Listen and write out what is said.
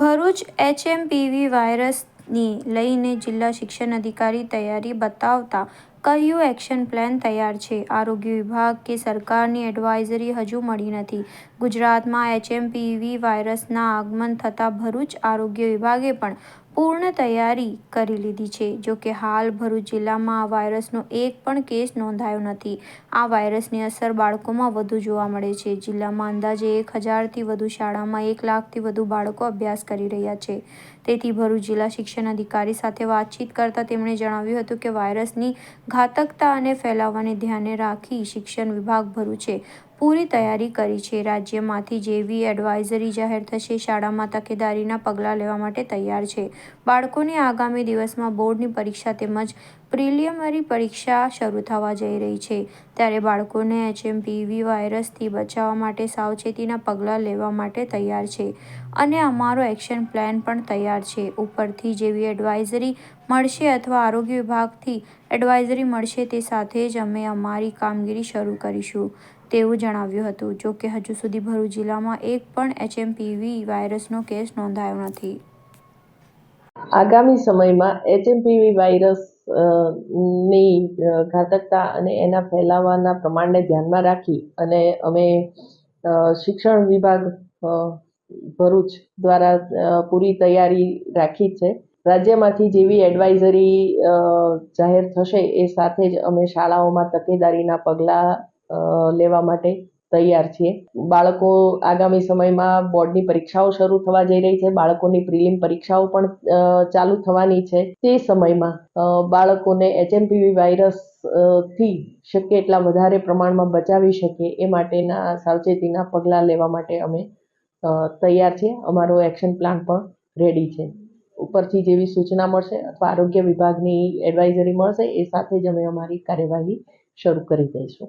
Bharuch HMPV વાયરસની લઈને જિલ્લા શિક્ષણ અધિકારી તૈયારી બતાવતા કહ્યું, એક્શન પ્લાન તૈયાર છે. આરોગ્ય વિભાગ કે સરકારની એડવાઇઝરી હજુ મળી નથી. ગુજરાતમાં એચએમપીવી વાયરસના આગમન થતાં ભરૂચ આરોગ્ય વિભાગે પણ પૂર્ણ તૈયારી કરી લીધી છે. જોકે હાલ ભરૂચ જિલ્લામાં આ વાયરસનો એક પણ કેસ નોંધાયો નથી. આ વાયરસની અસર બાળકોમાં વધુ જોવા મળે છે. જિલ્લામાં અંદાજે એક હજારથી વધુ શાળામાં એક લાખથી વધુ બાળકો અભ્યાસ કરી રહ્યા છે. તેથી ભરૂચ જિલ્લા શિક્ષણ અધિકારી સાથે વાતચીત કરતા તેમણે જણાવ્યું હતું કે વાયરસની ઘાતકતા અને ફેલાવાને ધ્યાને રાખી શિક્ષણ વિભાગ ભરૂચે પૂરી તૈયારી કરી છે. રાજ્યમાંથી જેવી એડવાઇઝરી જાહેર થશે, શાળામાં તકેદારીના પગલાં લેવા માટે તૈયાર છે. બાળકોને આગામી દિવસમાં બોર્ડની પરીક્ષા તેમજ પ્રિલિમિનરી પરીક્ષા શરૂ થવા જઈ રહી છે. ત્યારે બાળકોને એચએમપીવી વાયરસથી બચાવવા માટે સાવચેતીના પગલાં લેવા માટે તૈયાર છે અને અમારો એક્શન પ્લાન પણ તૈયાર છે. ઉપરથી જેવી એડવાઇઝરી મળશે અથવા આરોગ્ય વિભાગથી એડવાઇઝરી મળશે તે સાથે જ અમે અમારી કામગીરી શરૂ કરીશું, તેવું જણાવ્યું હતું. જો કે હજુ સુધી ભરૂચ જિલ્લામાં એક પણ એચએમપીવી વાયરસનો કેસ નોંધાયો નથી. આગામી સમયમાં એચએમપીવી વાયરસ ની ઘાતકતા અને એના ફેલાવાના પ્રમાણને ધ્યાનમાં રાખી અને અમે શિક્ષણ વિભાગ ભરૂચ દ્વારા પૂરી તૈયારી રાખી છે. રાજ્યમાંથી જેવી એડવાઇઝરી જાહેર થશે એ સાથે જ અમે શાળાઓમાં તકેદારીના પગલાં લેવા માટે તૈયાર છીએ. બાળકો આગામી સમયમાં બોર્ડની પરીક્ષાઓ શરૂ થવા જઈ રહી છે. બાળકોની પ્રિલિમ પરીક્ષાઓ પણ ચાલુ થવાની છે. તે સમયમાં બાળકોને એચએમપીવી વાયરસથી શક્ય એટલા વધારે પ્રમાણમાં બચાવી શકીએ એ માટેના સાવચેતીના પગલાં લેવા માટે અમે તૈયાર છીએ. અમારો એક્શન પ્લાન પણ રેડી છે. ઉપરથી જેવી સૂચના મળશે અથવા આરોગ્ય વિભાગની એડવાઇઝરી મળશે એ સાથે જ અમે અમારી કાર્યવાહી શરૂ કરી દઈશું.